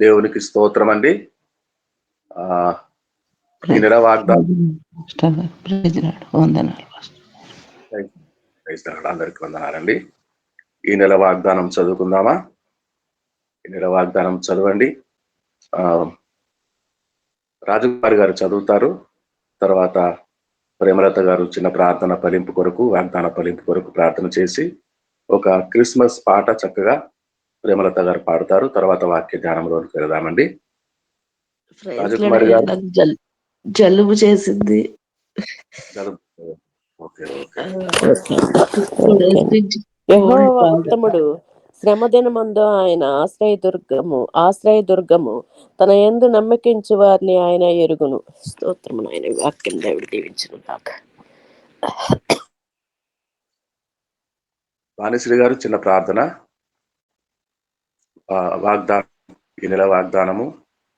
దేవునికి స్తోత్రం అండి ఆ ఈ వాగ్దానం అందరికీ వందనాలండి. ఈ నెల వాగ్దానం చదువుకుందామా? ఈ నెల వాగ్దానం చదవండి. ఆ గారు చదువుతారు. తర్వాత ప్రేమలత గారు చిన్న ప్రార్థన ఫలింపు కొరకు వాగ్దాన ఫలింపు కొరకు ప్రార్థన చేసి ఒక క్రిస్మస్ పాట చక్కగా ప్రేమలత గారు పాడతారు. తర్వాత వాక్య ధ్యానంలోకి వెళదామండి రాజకుమారి గారు. జలుబు చేసింది. ఉత్తముడు. శ్రమదినమందు ఆయన ఆశ్రయదుర్గము ఆశ్రయదుర్గము. తన యందు నమ్మకించు వారిని ఆయన ఎరుగును. స్తోత్రము ఆయన వాక్యం దేవుడు దీవించును కాక వాణిశ్రీ గారు చిన్న ప్రార్థన. వాగ్దానం ఈ నెల వాగ్దానము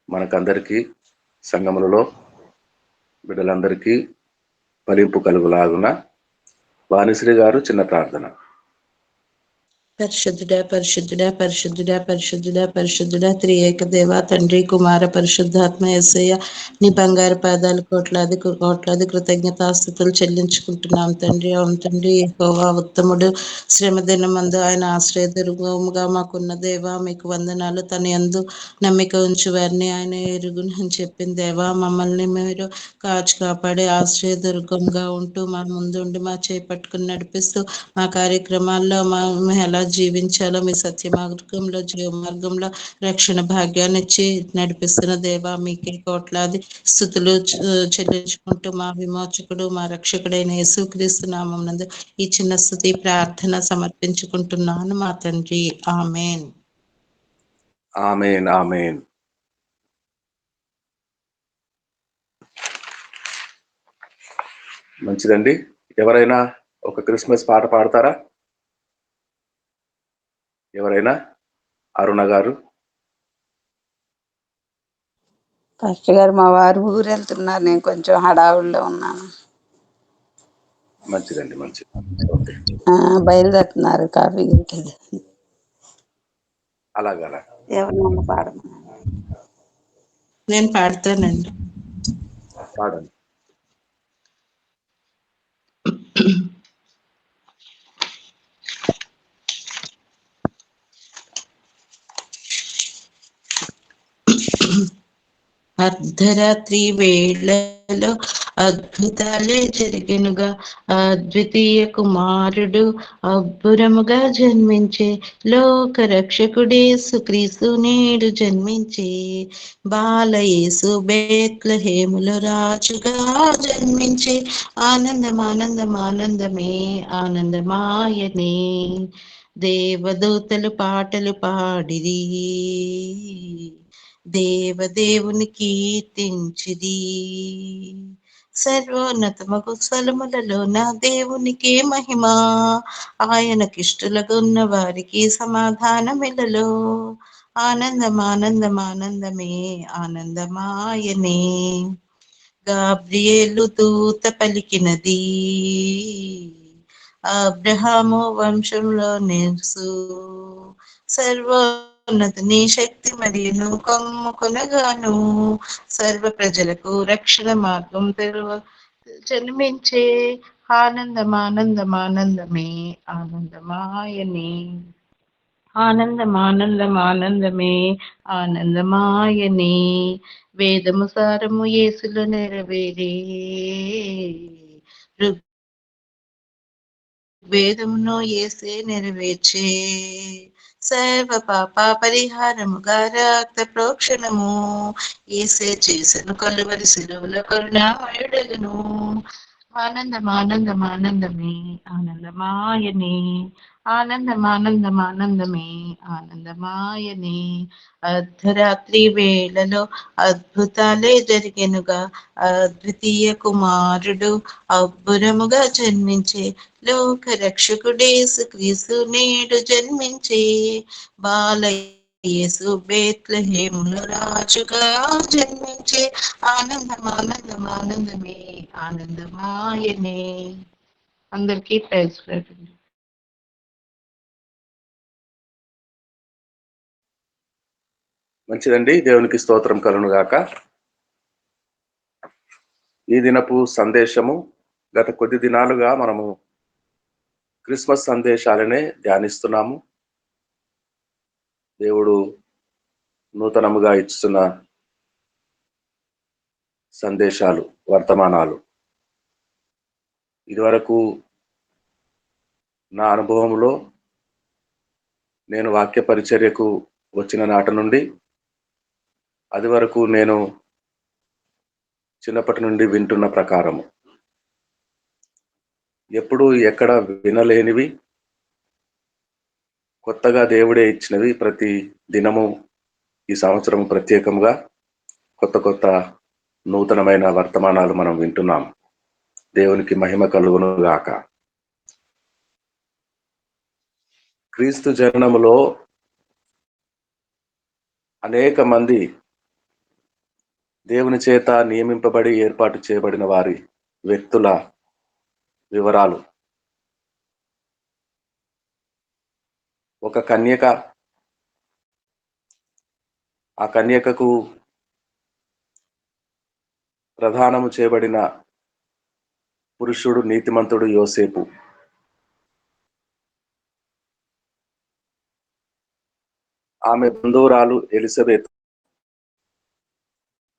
మనకందరికీ సంఘములలో బిడ్డలందరికీ ఫలింపు కలుగులాగున. వాణిశ్రీ గారు చిన్న ప్రార్థన. పరిశుద్ధుడ పరిశుద్ధుడ పరిశుద్ధుడ పరిశుద్ధుడ పరిశుద్ధుడ త్రియేక దేవ తండ్రి కుమార పరిశుద్ధాత్మ ఎస్సయ్య నీ బంగారు పాదాలు కోట్లాది కోట్లాది కృతజ్ఞతాస్థుతులు చెల్లించుకుంటున్నాం తండ్రి. అవును తండ్రి యెహోవా ఉత్తముడు శ్రమ దినమందు ఆయన ఆశ్రయదుర్గముగా మాకున్న దేవా మీకు వందనాలు. తన యందు నమ్మిక ఉంచు వారిని ఆయన ఎరుగును అని చెప్పిన దేవా మమ్మల్ని మీరు కాచి కాపాడే ఆశ్రయదుర్గంగా ఉంటూ మా ముందుండి మా చేపట్టుకుని నడిపిస్తూ మా కార్యక్రమాల్లో మా ఎలా జీవించాలో? మీ సత్య మార్గంలో జీవ మార్గంలో రక్షణ భాగ్యాన్ని ఇచ్చి నడిపిస్తున్న దేవా మీకే కోట్లాది స్థుతులు చెల్లించుకుంటూ మా విమోచకుడు మా రక్షకుడైన యేసుక్రీస్తు నామం నందు ఈ చిన్న స్థుతి ప్రార్థన సమర్పించుకుంటున్నాను మా తండ్రి. ఆమెన్. Amen amen. మంచిదండి. ఎవరైనా ఒక క్రిస్మస్ పాట పాడతారా? ఎవరైనా? అరుణ గారు? పాస్టర్ గారు మా వారు ఊరు వెళ్తున్నారు. నేను కొంచెం హడావుల్లో ఉన్నాను. మంచిదండి మంచిది బయలుదేరుతున్నారు కాఫీ గిరికి. అలాగా అలా ఎవరినన్నా పాడమన్నారు. నేను పాడతానండి. పాడండి. అర్ధరాత్రి వేళలో అద్భుతాలే జరిగినగా. అద్వితీయ కుమారుడు అబ్బురముగా జన్మించే లోక రక్షకుడే సుక్రీస్తు నేడు జన్మించే. బాలయేసు బేత్లహేములో రాజుగా జన్మించే. ఆనందం ఆనందం ఆనందమే ఆనందమాయనే. దేవదూతలు పాటలు పాడిరి. దేవదేవుని కీర్తించిది. సర్వోన్నతమగు స్వలములలో నా దేవునికే మహిమ. ఆయనకిష్టులగున్న వారికి సమాధానమిలలో. ఆనందం ఆనందం ఆనందమే ఆనందమాయనే. గాబ్రియేలు దూత పలికినది. అబ్రహాము వంశంలో నెర్సు సర్వోన్నతుని శక్తి మరియును కమ్ముకొనగాను సర్వ ప్రజలకు రక్షణ మార్గం తెరువ జన్మించే ఆనందం ఆనందం ఆనందమే ఆనందమాయనే ఆనందం ఆనందం ఆనందమే ఆనందమాయనే వేదము సారము ఏసులు నెరవేరే. వేదమును ఏసే నెరవేర్చే. సర్వ పాప పరిహారముగా రక్త ప్రోక్షణము. ఏసే చేసను కలువరి సిలువల కరుణామయుడగను. ఆనందం ఆనందం ఆనందమే ఆనందమాయనే. ఆనందం ఆనందం ఆనందమే ఆనందమాయనే అర్ధరాత్రి వేళలో అద్భుతాలే జరిగెనుగా అద్వితీయ కుమారుడు అబ్బురముగా జన్మించే లోక రక్షకుడేసు క్రీసు నేడు జన్మించే బాలయేసు బేత్లహేములో రాజుగా జన్మించే ఆనందం ఆనందం ఆనందమే ఆనందమాయనే. అందరికీ ప్రైజ్. మంచిదండి. దేవునికి స్తోత్రం కలును గాక ఈ దినపు సందేశము గత కొద్ది దినాలుగా మనము క్రిస్మస్ సందేశాలనే ధ్యానిస్తున్నాము. దేవుడు నూతనముగా ఇస్తున్న సందేశాలు వర్తమానాలు. ఇదివరకు నా అనుభవంలో నేను వాక్య పరిచర్యకు వచ్చిన నాట నుండి అది వరకు నేను చిన్నప్పటి నుండి వింటున్న ప్రకారము. ఎప్పుడు ఎక్కడ వినలేనివి కొత్తగా దేవుడే ఇచ్చినవి ప్రతి దినము ఈ సంవత్సరం ప్రత్యేకంగా కొత్త కొత్త నూతనమైన వర్తమానాలు మనం వింటున్నాం. దేవునికి మహిమ కలుగును గాక. క్రీస్తు జననములో అనేక మంది దేవుని చేత నియమింపబడి ఏర్పాటు చేయబడిన వారి వ్యక్తుల వివరాలు. ఒక కన్యక ఆ కన్యకకు ప్రధానము చేయబడిన పురుషుడు నీతిమంతుడు యోసేపు. ఆమె బంధువురాలు ఎలిజబెత్.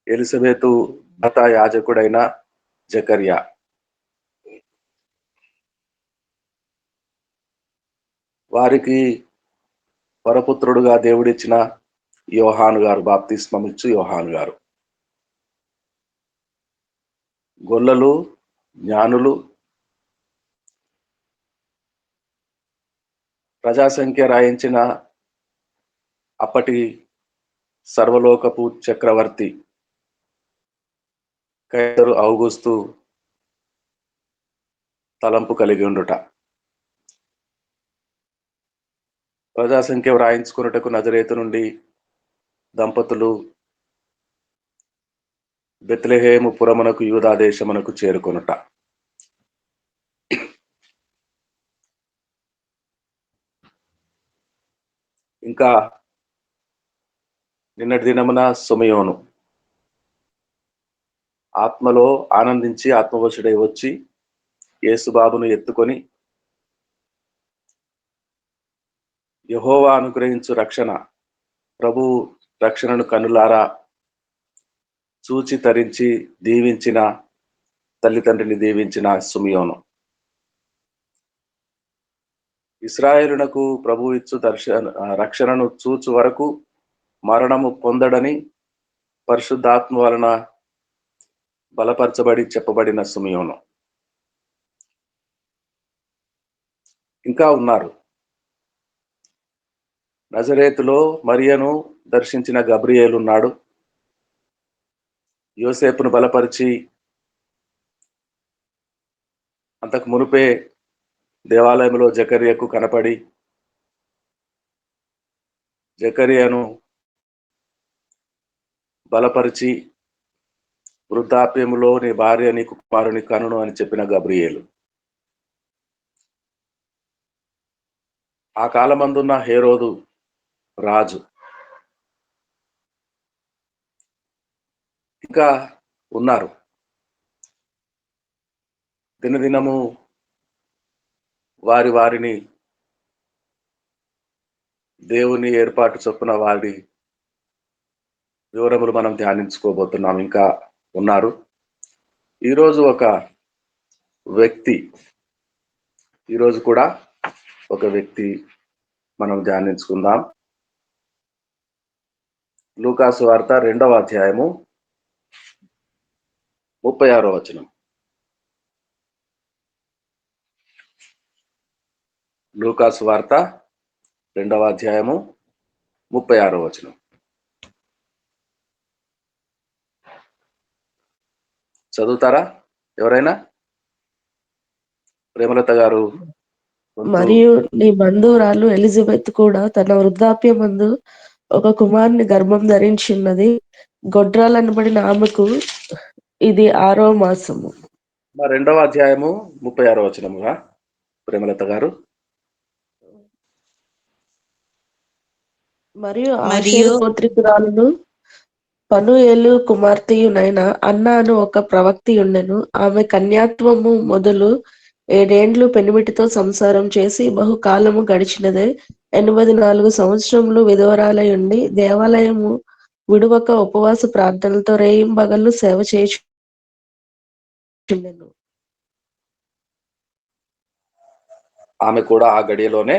ఎలిజబెతు భర్త యాజకుడైన జకర్యా. వారికి వరపుత్రుడుగా దేవుడిచ్చిన యోహాను గారు బాప్తిస్మమిచ్చు యోహాను గారు. గొల్లలు జ్ఞానులు ప్రజాసంఖ్య రాయించిన అప్పటి సర్వలోకపు చక్రవర్తి కైసరు ఔగుస్తు తలంపు కలిగి ఉండుట. ప్రజాసంఖ్య వ్రాయించుకున్నటకు నజరేతు నుండి దంపతులు బెత్లెహేము పురమునకు యూదాదేశమునకు చేరుకొనుట. ఇంకా నిన్నటి దినమున సుమయోను ఆత్మలో ఆనందించి ఆత్మవశుడై వచ్చి యేసుబాబును ఎత్తుకొని యహోవా అనుగ్రహించు రక్షణ ప్రభు రక్షణను కనులారా చూచి తరించి దీవించిన తల్లిదండ్రిని దీవించిన సుమియోను. ఇస్రాయేలునకు ప్రభు ఇచ్చు దర్శన రక్షణను చూచు వరకు మరణము పొందడని పరిశుద్ధాత్మ వలన బలపరచబడి చెప్పబడిన సుమయోను ఇంకా ఉన్నారు. నజరేతులో మరియను దర్శించిన గబ్రియేలు ఉన్నాడు. యోసేపును బలపరిచి అంతకు మునుపే దేవాలయంలో జకర్యకు కనపడి జకర్యను బలపరిచి వృద్ధాప్యములో నీ భార్య నీకు కుమారుని కనును అని చెప్పిన గబ్రియేలు. ఆ కాలమందున్న హేరోదు రాజు. ఇంకా ఉన్నారు. దినదినము వారి వారిని దేవుని ఏర్పాటు చొప్పున వారి వివరములు మనం ధ్యానించుకోబోతున్నాం. ఇంకా ఉన్నారు. ఈరోజు ఒక వ్యక్తి ఈరోజు కూడా ఒక వ్యక్తి మనం ధ్యానించుకుందాం. లూకాసు వార్త రెండవ అధ్యాయము ముప్పై ఆరో వచనం. లూకాసు వార్త రెండవ అధ్యాయము ముప్పై ఆరో వచనం. చదువుతారా? ఎవరైనా? ప్రేమలత గారు మరియు నీ బంధువురాలు ఎలిజబెత్ కూడా తన వృద్ధాప్యమందు ఒక కుమారుని గర్భం ధరించున్నది గొడ్రాలనబడిన ఆమెకు ఇది ఆరో మాసము. మా రెండవ అధ్యాయము ముప్పై ఆరో వచనముగా ప్రేమలత గారు. మరియు మరియు ఆషేరు గోత్రికురాలును పనుయేలు కుమార్తెయునైన అన్న అను ఒక ప్రవక్తి ఉండెను. ఆమె కన్యాత్వము మొదలు ఏడేండ్లు పెనిమిటితో సంసారం చేసి బహుకాలము గడిచినదే. ఎనిమిది నాలుగు సంవత్సరములు విధవరాలై ఉండి దేవాలయము విడువక ఉపవాస ప్రార్థనలతో రేయింబగళ్ళు సేవ చేయుచుండెను. ఆమె కూడా ఆ గడియలోనే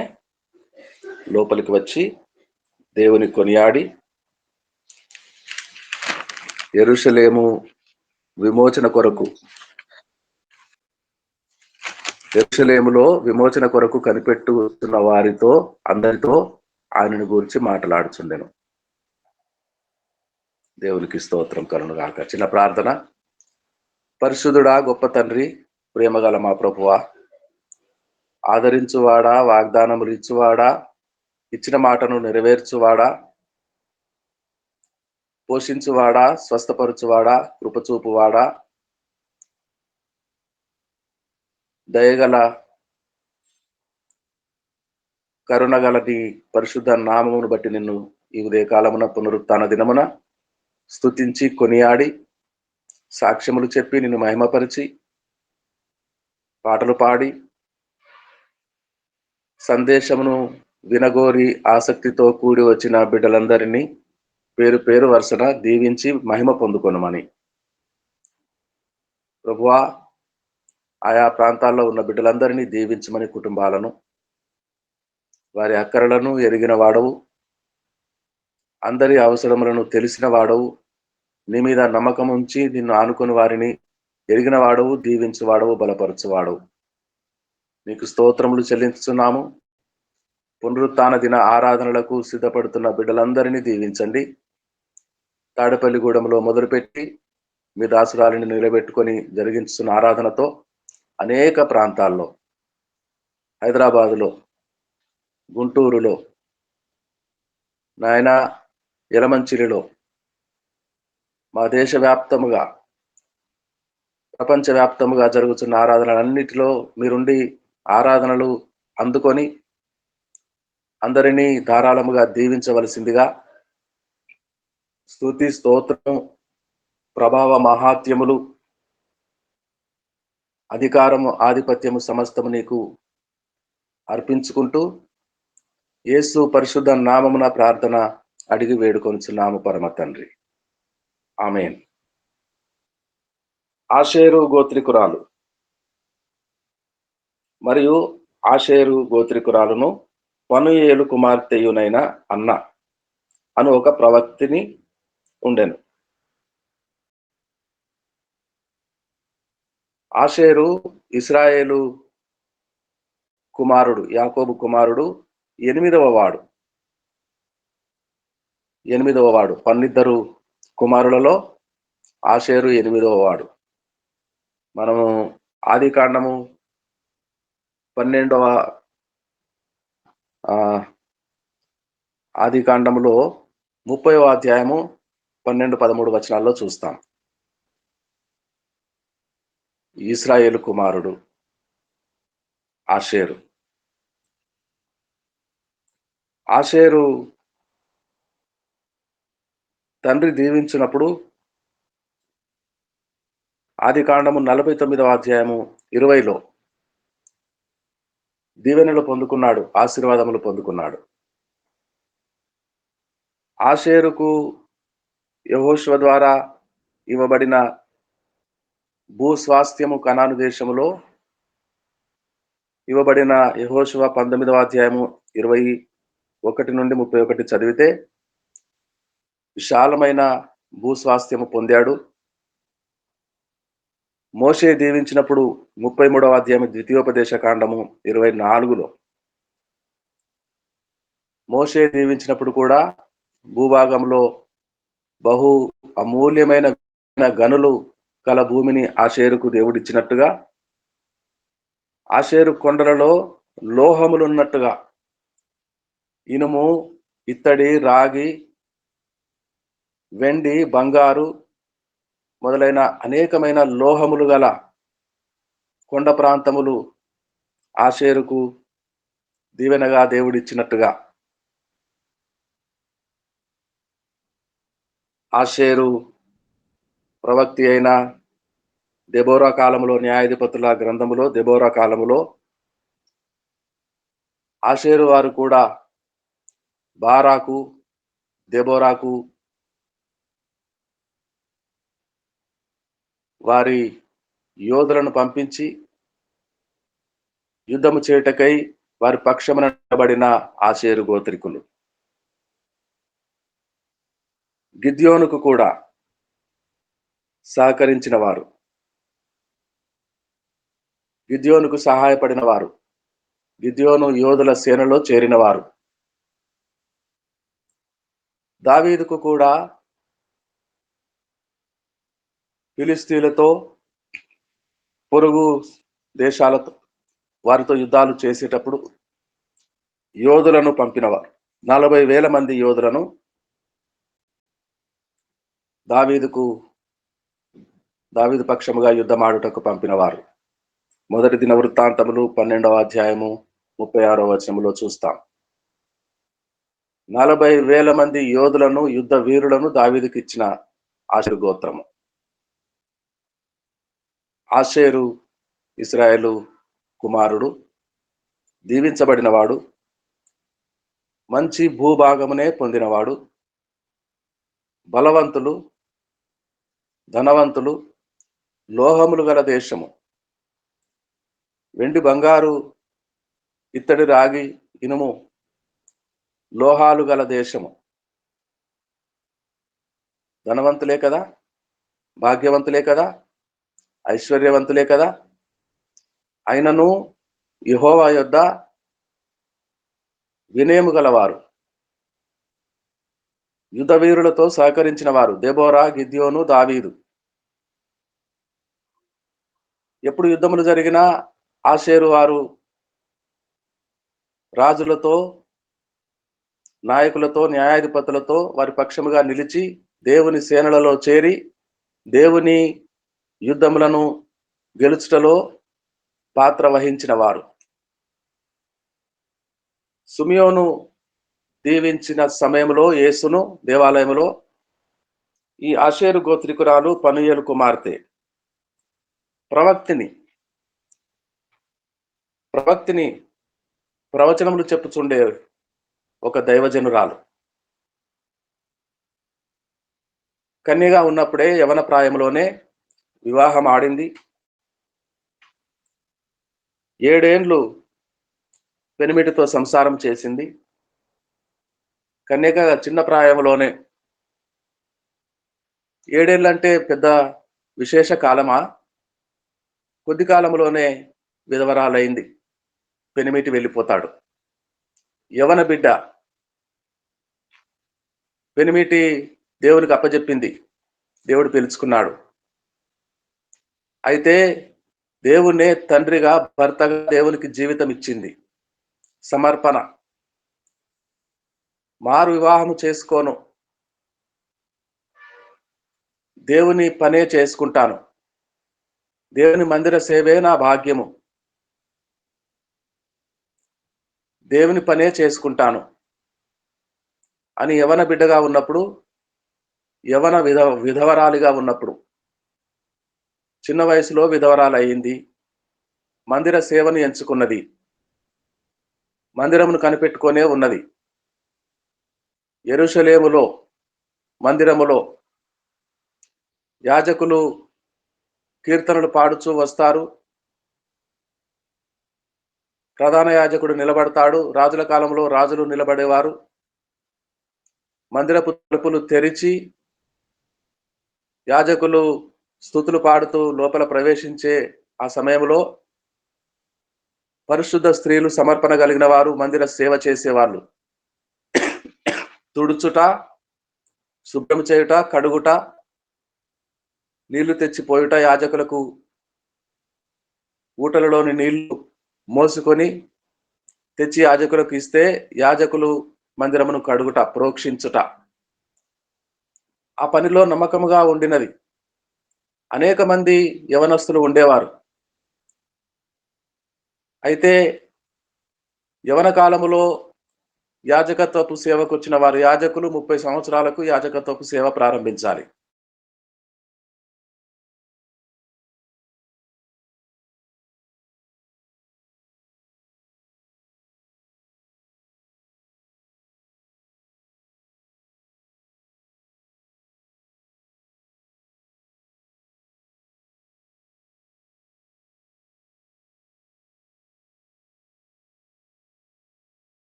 లోపలికి వచ్చి దేవుని కొనియాడి ఎరుషలేము విమోచన కొరకు. ఎరుషలేములో విమోచన కొరకు కనిపెట్టుతున్న వారితో అందరితో ఆయనను గురించి మాట్లాడుచుండెను. దేవునికి స్తోత్రం కరుణగాక చిన్న ప్రార్థన. పరిశుద్ధుడా గొప్ప తండ్రి ప్రేమగల మా ప్రభువా ఆదరించువాడా వాగ్దానములు ఇచ్చువాడా ఇచ్చిన మాటను నెరవేర్చువాడా పోషించువాడా స్వస్థపరచువాడా కృపచూపువాడా? దయగల కరుణగల నీ పరిశుద్ధ నామమును బట్టి నిన్ను ఈ ఉదయ కాలమున పునరుత్న దినమున స్థుతించి కొనియాడి సాక్ష్యములు చెప్పి నిన్ను మహిమపరిచి పాటలు పాడి సందేశమును వినగోరి ఆసక్తితో కూడి వచ్చిన బిడ్డలందరినీ పేరు పేరు వరుసన దీవించి మహిమ పొందుకొనమని. ప్రభువా ఆయా ప్రాంతాల్లో ఉన్న బిడ్డలందరినీ దీవించమని కుటుంబాలను వారి అక్కరలను ఎరిగిన వాడవు అందరి అవసరములను తెలిసిన వాడవు నీ మీద నమ్మకం ఉంచి నిన్ను ఆనుకుని వారిని ఎరిగిన వాడవు దీవించు వాడవు బలపరచువాడవు నీకు స్తోత్రములు చెల్లించుతున్నాము పునరుత్న దిన ఆరాధనలకు సిద్ధపడుతున్న బిడ్డలందరినీ దీవించండి. తాడపల్లిగూడెంలో మొదలుపెట్టి మీ దాసురాలిని నిలబెట్టుకొని జరిగిస్తున్న ఆరాధనతో అనేక ప్రాంతాల్లో హైదరాబాదులో గుంటూరులో నాయన ఎలమంచిలిలో మా దేశవ్యాప్తముగా ప్రపంచవ్యాప్తముగా జరుగుతున్న ఆరాధనలన్నిటిలో మీరుండి ఆరాధనలు అందుకొని అందరినీ ధారాళముగా దీవించవలసిందిగా స్థుతి స్తోత్రం ప్రభావ మహాత్యములు అధికారము ఆధిపత్యము సమస్తము నీకు అర్పించుకుంటూ యేసు పరిశుద్ధ నామమున ప్రార్థన అడిగి వేడుకొంచున్నాము పరమ తండ్రి. ఆమెన్. ఆషేరు గోత్రికురాలు. మరియు ఆషేరు గోత్రికురాలను పనుయేలు కుమార్తెయునైన అన్న అను ఒక ప్రవక్తిని ఉండెను. ఆషేరు ఇస్రాయేలు కుమారుడు యాకోబు కుమారుడు ఎనిమిదవ వాడు. ఎనిమిదవ వాడు. పన్నిద్దరు కుమారులలో ఆషేరు ఎనిమిదవ వాడు. మనము ఆది కాండము పన్నెండవ ఆది కాండములో ముప్పైవ అధ్యాయము పన్నెండు పదమూడు వచనాల్లో చూస్తాం. ఇస్రాయేలు కుమారుడు ఆషేరు. ఆషేరు తండ్రి దీవించినప్పుడు ఆది కాండము నలభై తొమ్మిదవ అధ్యాయము ఇరవైలో దీవెనలు పొందుకున్నాడు ఆశీర్వాదములు పొందుకున్నాడు. ఆషేరుకు యహోశివ ద్వారా ఇవ్వబడిన భూస్వాస్థ్యము కనాను దేశములో ఇవ్వబడిన యహోశివ పంతొమ్మిదవ అధ్యాయము ఇరవై ఒకటి నుండి ముప్పై ఒకటి చదివితే విశాలమైన భూస్వాస్థ్యము పొందాడు. మోషే దీవించినప్పుడు ముప్పై మూడవ అధ్యాయం ద్వితీయోపదేశ కాండము ఇరవై నాలుగులో మోషే దీవించినప్పుడు కూడా భూభాగంలో బహు అమూల్యమైన గనులు కల భూమిని ఆషేరుకు దేవుడిచ్చినట్టుగా ఆషేరు కొండలలో లోహములున్నట్టుగా. ఇనుము ఇత్తడి రాగి వెండి బంగారు మొదలైన అనేకమైన లోహములు గల కొండ ప్రాంతములు ఆషేరుకు దీవెనగా దేవుడిచ్చినట్టుగా. ఆషేరు ప్రవక్తి అయిన దెబోరా కాలంలో న్యాయాధిపతుల గ్రంథములో దెబోరా కాలంలో ఆషేరు వారు కూడా బారాకు దెబోరాకు వారి యోధులను పంపించి యుద్ధము చేయుటకై వారి పక్షమున నిలబడిన ఆషేరు గోత్రికులు. గిద్యోనుకు కూడా సహకరించిన వారు గిద్యోనుకు సహాయపడిన వారు గిద్యోను యోధుల సేనలో చేరినవారు. దావీదుకు కూడా ఫిలిస్తీన్లతో పొరుగు దేశాలతో వారితో యుద్ధాలు చేసేటప్పుడు యోధులను పంపినవారు. నలభై వేల మంది యోధులను దావీదుకు దావీదు పక్షముగా యుద్ధమాడుటకు పంపినవారు. మొదటి దిన వృత్తాంతములు పన్నెండవ అధ్యాయము ముప్పై ఆరో వచనములో చూస్తాం. నలభై వేల మంది యోధులను యుద్ధ వీరులను దావీదుకి ఇచ్చిన ఆశీర్ గోత్రము. ఆషేరు ఇస్రాయేలు కుమారుడు దీవించబడినవాడు మంచి భూభాగమునే పొందినవాడు బలవంతులు ధనవంతులు లోహములు గల దేశము. వెండి బంగారు ఇత్తడి రాగి ఇనుము లోహాలు గల దేశము. ధనవంతులే కదా? భాగ్యవంతులే కదా? ఐశ్వర్యవంతులే కదా? అయినను యహోవా యొద్ద వినయము గలవారు. యుద్ధ వీరులతో సహకరించిన వారు. దెబోరా గిద్యోను దావీదు. ఎప్పుడు యుద్ధములు జరిగినా ఆషేరు వారు రాజులతో నాయకులతో న్యాయాధిపతులతో వారి పక్షముగా నిలిచి దేవుని సేనలలో చేరి దేవుని యుద్ధములను గెలుచుటలో పాత్ర వహించిన వారు. సుమియోను దీవించిన సమయంలో యేసును దేవాలయంలో ఈ ఆషేరు గోత్రికురాలు పనుయలు కుమార్తె ప్రవక్తిని ప్రవక్తిని ప్రవచనములు చెప్పుచుండే ఒక దైవజనురాలు. కన్యగా ఉన్నప్పుడే యవన ప్రాయంలోనే వివాహం ఆడింది. ఏడేండ్లు పెనిమిటితో సంసారం చేసింది. కన్యక చిన్న ప్రాయంలోనే. ఏడేళ్ళంటే పెద్ద విశేష కాలమా? కొద్ది కాలంలోనే విధవరాలైంది. పెనిమిటి వెళ్ళిపోతాడు. యవన బిడ్డ. పెనిమిటి దేవునికి అప్పజెప్పింది. దేవుడు పిలుచుకున్నాడు. అయితే దేవునే తండ్రిగా భర్తగా దేవునికి జీవితం ఇచ్చింది సమర్పణ. మారు వివాహము చేసుకోను. దేవుని పనే చేసుకుంటాను. దేవుని మందిర సేవే నా భాగ్యము. దేవుని పనే చేసుకుంటాను. అని యవన బిడ్డగా ఉన్నప్పుడు యవన విధ విధవరాలిగా ఉన్నప్పుడు చిన్న వయసులో విధవరాలు అయింది మందిర సేవను ఎంచుకున్నది. మందిరమును కనిపెట్టుకొనే ఉన్నది. ఎరుషలేములో మందిరములో యాజకులు కీర్తనలు పాడుచూ వస్తారు. ప్రధాన యాజకుడు నిలబడతాడు. రాజుల కాలంలో రాజులు నిలబడేవారు. మందిరపు తలుపులు తెరిచి యాజకులు స్థుతులు పాడుతూ లోపల ప్రవేశించే ఆ సమయంలో పరిశుద్ధ స్త్రీలు సమర్పణ కలిగిన వారు మందిర సేవ చేసేవాళ్ళు. తుడుచుట శుభ్రం చేయుట కడుగుట నీళ్ళు తెచ్చిపోయుట యాజకులకు ఊటలలోని నీళ్ళు మోసుకొని తెచ్చి యాజకులకు ఇస్తే యాజకులు మందిరమును కడుగుట ప్రోక్షించుట. ఆ పనిలో నమ్మకముగా ఉండినది. అనేక మంది యవనస్తులు ఉండేవారు. అయితే యవన కాలములో యాజకత్వపు సేవకు వచ్చిన వారు యాజకులు ముప్పై సంవత్సరాలకు యాజకత్వపు సేవ ప్రారంభించాలి.